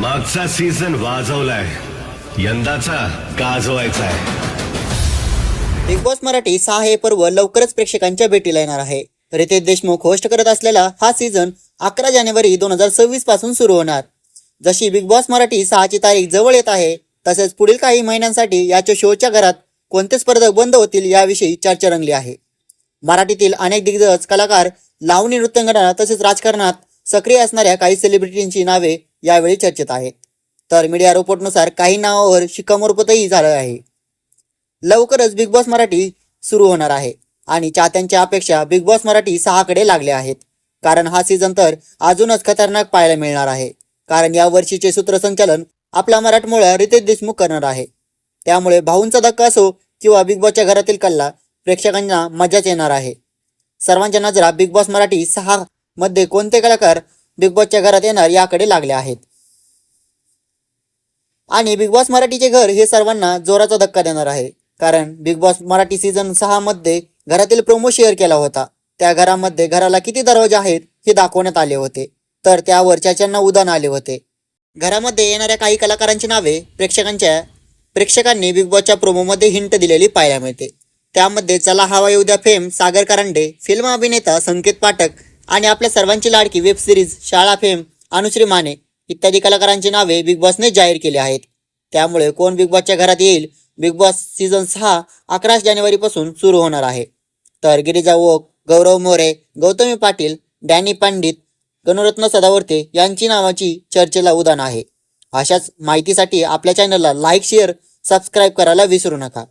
मागचा सीझन वाजवलाय. यंदाचा गाजवायचा आहे बिग बॉस मराठी सहा हे पर्व लवकरच प्रेक्षकांच्या भेटीला येणार आहे. रितेश देशमुख होस्ट करत असलेला हा सीझन अकरा जानेवारी दोन हजार सव्वीसपासून सुरू होणार. जशी बिग बॉस मराठी सहाची तारीख जवळ येत आहे तसेच पुढील काही महिन्यांसाठी याच्या शोच्या घरात कोणते स्पर्धक बंद होतील याविषयी चर्चा रंगली आहे. मराठीतील अनेक दिग्गज कलाकार लावणी नृत्यांगना तसेच राजकारणात सक्रिय असणाऱ्या काही सेलिब्रिटींची नावे यावेळी चर्चेत आहेत तर मीडिया रिपोर्टनुसार काही नावावर शिक्कामोर्तबही झालं आहे. लवकरच बिग बॉस मराठी सुरू होणार आहे आणि चाहत्यांच्या अपेक्षा बिग बॉस मराठी सहाकडे लागल्या आहेत. कारण हा सीझन तर अजूनच खतरनाक पाहायला मिळणार आहे. कारण या वर्षीचे सूत्रसंचालन आपला मराठमोळा रितेश देशमुख करणार आहे. त्यामुळे भाऊंचा धक्का असो किंवा बिग बॉसच्या घरातील कल्ला प्रेक्षकांना मजाच येणार आहे. सर्वांच्या नजरा बिग बॉस मराठी सहा मध्ये कोणते कलाकार बिग बॉसच्या घरात येणार याकडे लागले आहेत. आणि बिग बॉस मराठीचे घर हे सर्वांना जोराचा धक्का देणार आहे. कारण बिग बॉस मराठी सीझन सहा मध्ये घरातील प्रोमो शेअर केला होता. त्या घरामध्ये घराला किती दरवाजे आहेत हे दाखवण्यात आले होते. तर त्यावर चाच्यांना उदान आले होते. घरामध्ये येणाऱ्या काही कलाकारांची नावे प्रेक्षकांच्या प्रेक्षकांनी बिग बॉसच्या प्रोमोमध्ये हिंट दिलेली पाहायला मिळते. त्यामध्ये चला हवा येऊ द्या फेम सागर कारंडे फिल्म अभिनेता संकेत पाठक आणि आपल्या सर्वांची लाडकी web series Shala fame Anushree Mane इत्यादी कलाकारांची नावे बिग बॉसने जाहीर केली आहेत. त्यामुळे कोण बिग बॉसच्या घरात येईल? बिग बॉस सीझन सहा अकरा जानेवारीपासून सुरू होणार आहे. तर गिरिजा ओक गौरव मोरे गौतमी पाटील डॅनी पंडित गणरत्न सदावर्ते यांची नावाची चर्चेला उदान आहे. अशाच माहितीसाठी आपल्या चॅनलला लाईक शेअर सबस्क्राईब करायला विसरू नका.